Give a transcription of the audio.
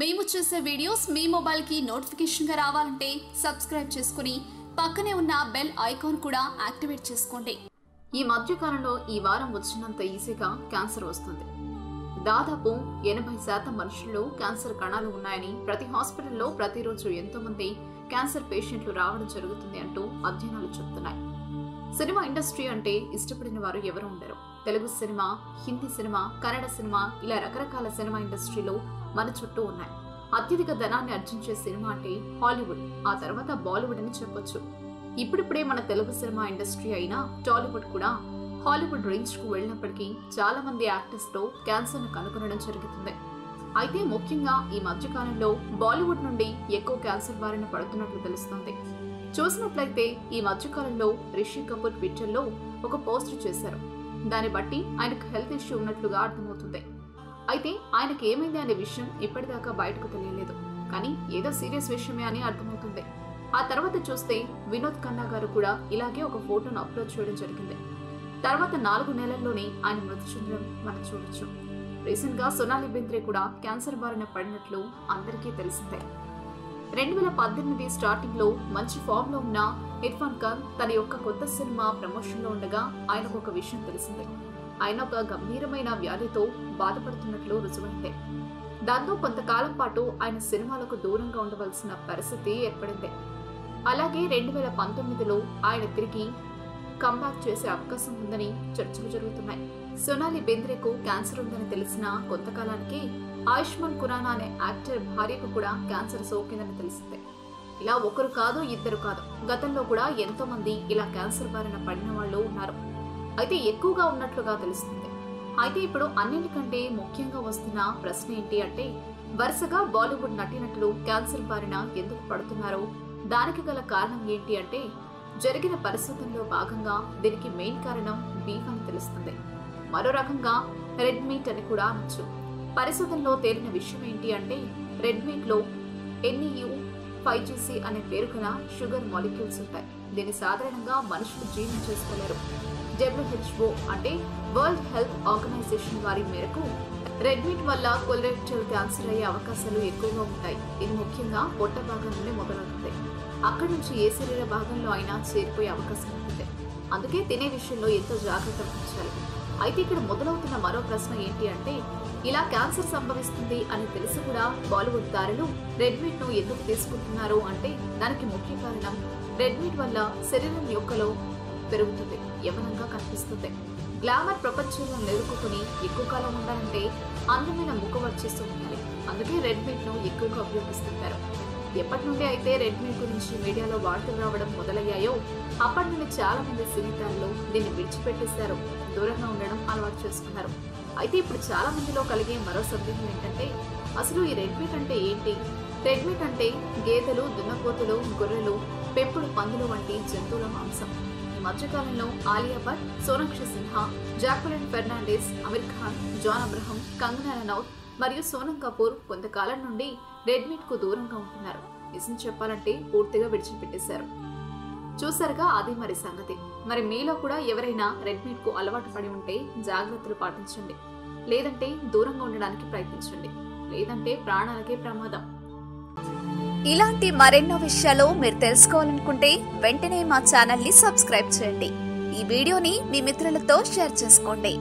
మేము చేసే వీడియోస్ మీ మొబైల్కి నోటిఫికేషన్గా రావాలంటే సబ్స్క్రైబ్ చేసుకుని పక్కనే ఉన్న బెల్ ఐకాన్ కూడా యాక్టివేట్ చేసుకోండి. ఈ మధ్యకాలంలో ఈ వారం వచ్చినంత ఈజీగా క్యాన్సర్ వస్తుంది. దాదాపు ఎనభై శాతం మనుషుల్లో క్యాన్సర్ కణాలు ఉన్నాయని ప్రతి హాస్పిటల్లో ప్రతిరోజు ఎంతో మంది క్యాన్సర్ పేషెంట్లు రావడం జరుగుతుంది అంటూ అధ్యయనాలు చెబుతున్నాయి సినిమా ఇండస్ట్రీ అంటే ఇష్టపడిన వారు ఎవరు ఉండరు. Telugu cinema Hindi cinema Kannada cinema ఇలా రకరకాల సినిమా ఇండస్ట్రీలో మన చుట్టూ ఉన్నాయి. అత్యధిక ధనాన్ని అర్జించే సినిమా అంటే హాలీవుడ్ ఆ తర్వాత బాలీవుడ్ అని చెప్పొచ్చు. ఇప్పుడిప్పుడే మన తెలుగు సినిమా ఇండస్ట్రీ అయిన టాలీవుడ్ కూడా హాలీవుడ్ రేంజ్కు వెళ్ళినప్పటికీ చాలా మంది యాక్టర్స్ క్యాన్సర్ను క్యాన్సర్ను కనుగొనడం జరుగుతుంది. అయితే ముఖ్యంగా ఈ మధ్యకాలంలో బాలీవుడ్ నుండి ఎక్కువ క్యాన్సర్ బారిన పడుతున్నట్లు తెలుస్తుంది. చూసినట్లయితే ఈ మధ్యకాలంలో రిషి కపూర్ ట్విట్టర్లో ఒక పోస్ట్ చేశారు. దాన్ని బట్టి ఆయనకు హెల్త్ ఇష్యూ ఉన్నట్లుగా అర్థమవుతుంది. అయితే ఆయనకి ఏమైంది అనే విషయం ఇప్పటిదాకా బయటకు తెలియలేదు. కానీ ఏదో సీరియస్ విషయమే అని అర్థమవుతుంది. ఆ తర్వాత చూస్తే వినోద్ ఖన్నా గారు కూడా ఇలాగే ఒక ఫోటోను అప్లోడ్ చేయడం జరిగింది. తర్వాత నాలుగు నెలల్లోనే ఆయన మృతి చెందడం మనం చూడొచ్చు. రీసెంట్గా సోనాలి బెంద్రే కూడా క్యాన్సర్ బారిన పడినట్లు అందరికీ తెలిసిందే. రెండు వేల పద్దెనిమిది స్టార్టింగ్లో మంచి ఫామ్లో ఉన్న ఇర్ఫాన్ ఖాన్ తన యొక్క కొత్త సినిమా ప్రమోషన్లో ఉండగా ఆయనకు ఒక విషయం తెలిసింది. ఆయన ఒక గంభీరమైన వ్యాధితో బాధపడుతున్నట్లు రుజువైంది. దాంతో కొంతకాలం పాటు ఆయన సినిమాలకు దూరంగా ఉండవలసిన పరిస్థితి ఏర్పడింది. అలాగే రెండు వేల పంతొమ్మిదిలో ఆయన తిరిగి కంబ్యాక్ చేసే అవకాశం ఉందని చర్చలు జరుగుతున్నాయి. సోనాలి బెంద్రేకు క్యాన్సర్ ఉందని తెలిసిన కొంతకాలానికి ఆయుష్మాన్ ఖురానా అనే యాక్టర్ భార్యకు కూడా క్యాన్సర్ సోకిందని తెలిసిందే. ఇలా ఒకరు కాదు ఇద్దరు కాదు. గతంలో కూడా ఎంతో మంది ఇలా క్యాన్సర్ బారిన పడిన వాళ్ళు ఉన్నారు. అయితే ఎక్కువగా ఉన్నట్లుగా తెలుస్తుంది. అయితే ఇప్పుడు అన్నిటికంటే ముఖ్యంగా వస్తున్న ప్రశ్న ఏంటి అంటే వరుసగా బాలీవుడ్ నటీనటులు క్యాన్సర్ బారిన ఎందుకు పడుతున్నారో దానికి గల కారణం ఏంటి అంటే జరిగిన పరిస్థితుల్లో భాగంగా దీనికి మెయిన్ కారణం బీఫ్ అని తెలుస్తుంది. మరో రకంగా రెడ్ మీట్ అని కూడా అనొచ్చు. పరిశోధనలో తేలిన విషయం ఏంటి అంటే రెడ్ మీట్లో ఎన్ఈయు ఫైవ్ జీసీ అనే పేరు గల షుగర్ మాలిక్యూల్స్ ఉంటాయి. దీన్ని సాధారణంగా మనుషులు జీర్ణం చేసుకోలేరు. డబ్ల్యూహెచ్ఓ అంటే వరల్డ్ హెల్త్ ఆర్గనైజేషన్ వారి మేరకు రెడ్ మీట్ వల్ల కొలరెక్టల్ క్యాన్సర్ అయ్యే అవకాశాలు ఎక్కువగా ఉంటాయి. ఇది ముఖ్యంగా పొట్ట భాగం నుండి మొదలవుతుంది. అక్కడి నుంచి ఏ శరీర భాగంలో అయినా చేరిపోయే అవకాశం ఉంటుంది. అందుకే తినే విషయంలో ఎంతో జాగ్రత్త వహించాలి. అయితే ఇక్కడ మొదలవుతున్న మరో ప్రశ్న ఏంటి అంటే ఇలా క్యాన్సర్ సంభవిస్తుంది అని తెలిసి కూడా బాలీవుడ్ తారలు రెడ్ మీట్ను ఎందుకు తీసుకుంటున్నారు అంటే దానికి ముఖ్య కారణం రెడ్ మీట్ వల్ల శరీరం యొక్కలో పెరుగుతుంది యవనంగా కనిపిస్తుంది. గ్లామర్ ప్రపంచంలో నెరుకుని ఎక్కువ కాలం ఉండాలంటే అందమైన ముఖ వర్చస్సు ఉండాలి. అందుకే రెడ్ మీట్ను ఎక్కువగా ఉపయోగిస్తుంటారు. ఎప్పటి నుండి అయితే రెడ్మీ గురించి మీడియాలో వార్తలు రావడం మొదలయ్యాయో అప్పటి నుండి చాలా మంది సినీతారులు దీన్ని విడిచిపెట్టేశారు. దూరంగా ఉండడం అలవాటు చేసుకున్నారు. అయితే ఇప్పుడు చాలా మందిలో కలిగే మరో సందేహం ఏంటంటే అసలు ఈ రెడ్ కంటే అంటే ఏంటి? రెడ్ అంటే గేదెలు దున్నపోతులు గొర్రెలు పెంపుడు పందులు వంటి జంతువుల మాంసం. ఈ మధ్యకాలంలో ఆలియా భట్ సోనాక్షి సిన్హా జాక్వలిన్ ఫెర్నాండెస్ అమీర్ ఖాన్ జాన్ అబ్రహం కంగనా రనౌత్ మరియు సోనం కపూర్ కొంతకాలం నుండి రెడ్మీట్కు దూరంగా ఉంటున్నారు. నిజం చెప్పాలంటే పూర్తిగా విడిచిపెట్టేశారు. చూసారుగా అది మరి సంగతి. మరి మీలో కూడా ఎవరైనా రెడ్మీట్కు అలవాటు పడి ఉంటే జాగ్రత్తలు పాటించండి. లేదంటే దూరంగా ఉండడానికి ప్రయత్నించండి. లేదంటే ప్రాణాలకే ప్రమాదం. ఇలాంటి మరెన్నో విషయాలు మీరు తెలుసుకోవాలనుకుంటే వెంటనే మా ఛానల్ని సబ్స్క్రైబ్ చేయండి. ఈ వీడియోని మీ మిత్రులతో షేర్ చేసుకోండి.